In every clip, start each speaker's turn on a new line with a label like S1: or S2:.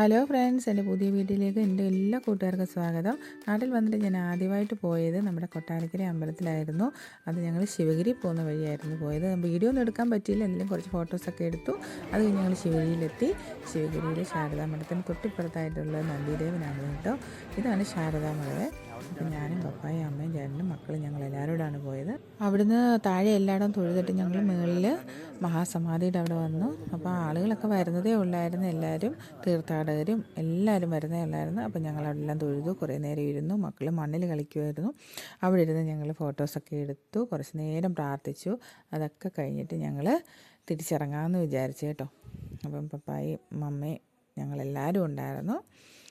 S1: Hello friends എന്റെ പുതിയ വീട്ടിലേക്ക് എന്റെ എല്ലാ കൂട്ടുകാർക്കും സ്വാഗതം. നാട്ടിൽ വന്നിട്ട് ഞാൻ ആദ്യമായിട്ട് പോയത് നമ്മുടെ കൊട്ടാരക്കര അമ്പലത്തിലായിരുന്നു. അത് ഞങ്ങൾ ശിവഗിരി പോകുന്ന വഴിയായിരുന്നു പോയത്. വീഡിയോ ഒന്നും എടുക്കാൻ പറ്റിയില്ല എന്തെങ്കിലും കുറച്ച് ഫോട്ടോസൊക്കെ എടുത്തു. അത് ഞങ്ങൾ ശിവഗിരിയിലെത്തി. ശിവഗിരിയിലെ ശാരദാ മഠത്തിന് തൊട്ടിപ്പുറത്തായിട്ടുള്ള നന്ദിദേവനാണ് കേട്ടോ. ഇതാണ് ശാരദാ മഠം. അപ്പം ഞാനും പപ്പായും അമ്മയും ചേട്ടനും മക്കളും ഞങ്ങൾ എല്ലാവരോടാണ് പോയത്. അവിടുന്ന് താഴെ എല്ലായിടം തൊഴുതിട്ട് ഞങ്ങൾ മുകളിൽ മഹാസമാധിയുടെ അവിടെ വന്നു. അപ്പോൾ ആളുകളൊക്കെ വരുന്നതേ ഉള്ളായിരുന്നു. എല്ലാവരും തീർത്ഥാടകരും എല്ലാവരും വരുന്നേ ഉള്ളായിരുന്നു. അപ്പോൾ ഞങ്ങൾ അവിടെ എല്ലാം തൊഴുതു. കുറേ നേരം ഇരുന്നു. മക്കൾ മണ്ണിൽ കളിക്കുമായിരുന്നു. അവിടെ ഇരുന്ന് ഞങ്ങൾ ഫോട്ടോസൊക്കെ എടുത്തു. കുറച്ച് നേരം പ്രാർത്ഥിച്ചു. അതൊക്കെ കഴിഞ്ഞിട്ട് ഞങ്ങൾ തിരിച്ചിറങ്ങാമെന്ന് വിചാരിച്ചു കേട്ടോ. അപ്പം പപ്പായും മമ്മയും ഞങ്ങളെല്ലാവരും ഉണ്ടായിരുന്നു.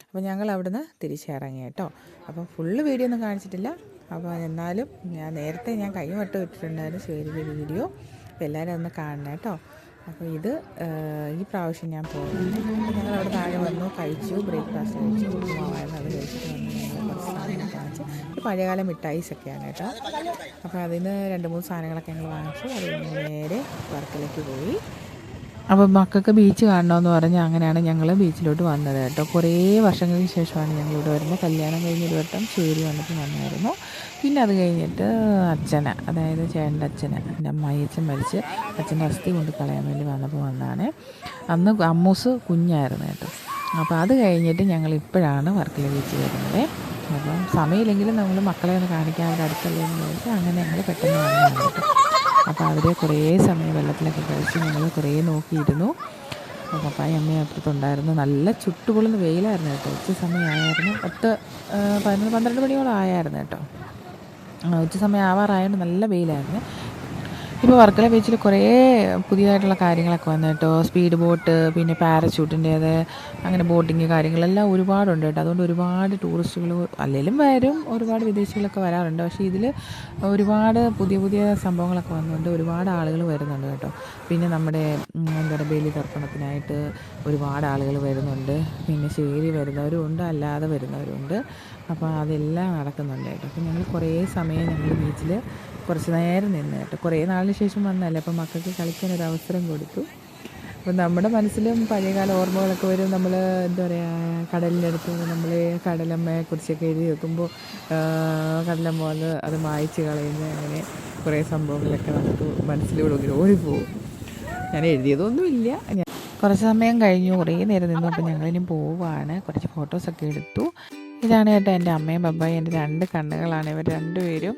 S1: അപ്പോൾ ഞങ്ങൾ അവിടുന്ന് തിരിച്ചിറങ്ങി കേട്ടോ. അപ്പോൾ ഫുള്ള് വീഡിയോ ഒന്നും കാണിച്ചിട്ടില്ല. അപ്പോൾ എന്നാലും ഞാൻ നേരത്തെ ഞാൻ കൈ വട്ട് ഇട്ടിട്ടുണ്ടായിരുന്നു ശരി വീഡിയോ. അപ്പോൾ എല്ലാവരും അതൊന്ന് കാണണം കേട്ടോ. അപ്പോൾ ഇത് ഈ പ്രാവശ്യം ഞാൻ പോകുന്നത് ഞങ്ങൾ അവിടെ താഴെ വന്നു കഴിച്ചു ബ്രേക്ക്ഫാസ്റ്റ് കഴിച്ചു ഉപ്പുമാവായിരുന്നു. അത് കഴിച്ചിട്ട് വന്നു. ഞങ്ങൾ കുറച്ച് പഴയകാല മിഠായിസൊക്കെയാണ് കേട്ടോ. അപ്പോൾ അതിന് രണ്ട് മൂന്ന് സാധനങ്ങളൊക്കെ ഞങ്ങൾ വാങ്ങിച്ചു. അത് നേരെ വർക്കിലേക്ക് പോയി. അപ്പോൾ മക്കൾക്ക് ബീച്ച് കാണണമെന്ന് പറഞ്ഞ് അങ്ങനെയാണ് ഞങ്ങൾ ബീച്ചിലോട്ട് വന്നത് കേട്ടോ. കുറേ വർഷങ്ങൾക്ക് ശേഷമാണ് ഞങ്ങളിവിടെ വരുന്നത്. കല്യാണം കഴിഞ്ഞൊരു വട്ടം ചേരി വന്നിട്ട് വന്നായിരുന്നു. പിന്നെ അത് കഴിഞ്ഞിട്ട് അച്ഛനെ അതായത് ചേട്ടന്റെ അച്ഛനെ എന്റെ അമ്മായി അച്ഛൻ മരിച്ച് അച്ഛന്റെ അസ്ഥി കൊണ്ട് കളയാൻ വേണ്ടി വന്നപ്പോൾ വന്നാണ് അന്ന് അമ്മൂസ് കുഞ്ഞായിരുന്നു കേട്ടോ. അപ്പോൾ അത് കഴിഞ്ഞിട്ട് ഞങ്ങൾ ഇപ്പോഴാണ് വർക്കല ബീച്ച് വരുന്നത്. അപ്പം സമയമില്ലെങ്കിലും നമ്മൾ മക്കളെ ഒന്ന് കാണിക്കാൻ അവരുടെ എന്ന് ചോദിച്ചാൽ അങ്ങനെ ഞങ്ങൾ പെട്ടെന്ന് വന്നു കേട്ടോ. അപ്പോൾ അവരെ കുറേ സമയം വെള്ളത്തിലൊക്കെ കഴിച്ച് ഞങ്ങൾ കുറേ നോക്കിയിരുന്നു. അപ്പോൾ പപ്പായ അമ്മയും അപ്പുറത്തുണ്ടായിരുന്നു നല്ല ചുട്ടുപൊളുന്ന വെയിലായിരുന്നു കേട്ടോ. ഉച്ച സമയമായിരുന്നു. പത്ത് പതിനൊന്ന് പന്ത്രണ്ട് മണിയോളം ആയായിരുന്നു കേട്ടോ. ഉച്ച സമയം ആവാറായതുകൊണ്ട് നല്ല വെയിലായിരുന്നു. ഇപ്പോൾ വർക്കല ബീച്ചിൽ കുറേ പുതിയതായിട്ടുള്ള കാര്യങ്ങളൊക്കെ വന്നു കേട്ടോ സ്പീഡ് ബോട്ട് പിന്നെ പാരച്യൂട്ടിന്റേത് അങ്ങനെ ബോട്ടിങ് കാര്യങ്ങളെല്ലാം ഒരുപാടുണ്ട് കേട്ടോ. അതുകൊണ്ട് ഒരുപാട് ടൂറിസ്റ്റുകൾ അല്ലെങ്കിലും വരും ഒരുപാട് വിദേശികളൊക്കെ വരാറുണ്ട്. പക്ഷേ ഇതിൽ ഒരുപാട് പുതിയ പുതിയ സംഭവങ്ങളൊക്കെ വന്നുകൊണ്ട് ഒരുപാട് ആളുകൾ വരുന്നുണ്ട് കേട്ടോ. പിന്നെ നമ്മുടെ എന്താ പറയുക ബലി തർപ്പണത്തിനായിട്ട് ഒരുപാട് ആളുകൾ വരുന്നുണ്ട്. പിന്നെ ശേരി വരുന്നവരും ഉണ്ട് അല്ലാതെ വരുന്നവരുണ്ട് അപ്പോൾ അതെല്ലാം നടക്കുന്നുണ്ട് കേട്ടോ. അപ്പോൾ ഞങ്ങൾ കുറേ സമയം ഞങ്ങൾ ബീച്ചിൽ കുറച്ച് നേരം നിന്ന് കേട്ടോ. കുറേ നാളിന് ശേഷം വന്നല്ലേ അപ്പോൾ മക്കൾക്ക് കളിക്കാൻ ഒരു അവസരം കൊടുത്തു. അപ്പോൾ നമ്മുടെ മനസ്സിലും പഴയകാല ഓർമ്മകളൊക്കെ വരും. നമ്മൾ എന്താ പറയുക കടലിന്റെ അടുത്ത് നമ്മൾ കടലമ്മയെ കുറിച്ചൊക്കെ എഴുതി വെക്കുമ്പോൾ കടലമ്മ വന്ന് അത് മായ്ച്ച് കളയുന്ന അങ്ങനെ കുറേ സംഭവങ്ങളൊക്കെ നമുക്ക് മനസ്സിലൂടെ ഇങ്ങനെ ഓടിപ്പോവും ഞാൻ എഴുതിയതൊന്നുമില്ല ഞാൻ കുറച്ച് സമയം കഴിഞ്ഞു. കുറേ നേരം നിന്നു. അപ്പോൾ ഞങ്ങളിനി പോവാണ്. കുറച്ച് ഫോട്ടോസൊക്കെ എടുത്തു. ഇതാണ് കേട്ടോ എന്റെ അമ്മയും ബബ്ബായും എന്റെ രണ്ട് കണ്ണുകളാണ് ഇവർ രണ്ടുപേരും.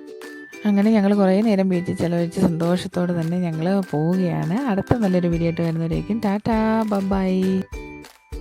S1: അങ്ങനെ ഞങ്ങൾ കുറേ നേരം ബീച്ചിൽ ചിലവഴിച്ച് സന്തോഷത്തോടെ തന്നെ ഞങ്ങൾ പോവുകയാണ്. അടുത്ത നല്ലൊരു വീഡിയോ ആയിട്ട് വരുന്നവരേക്കും. ടാറ്റാ. Bye bye.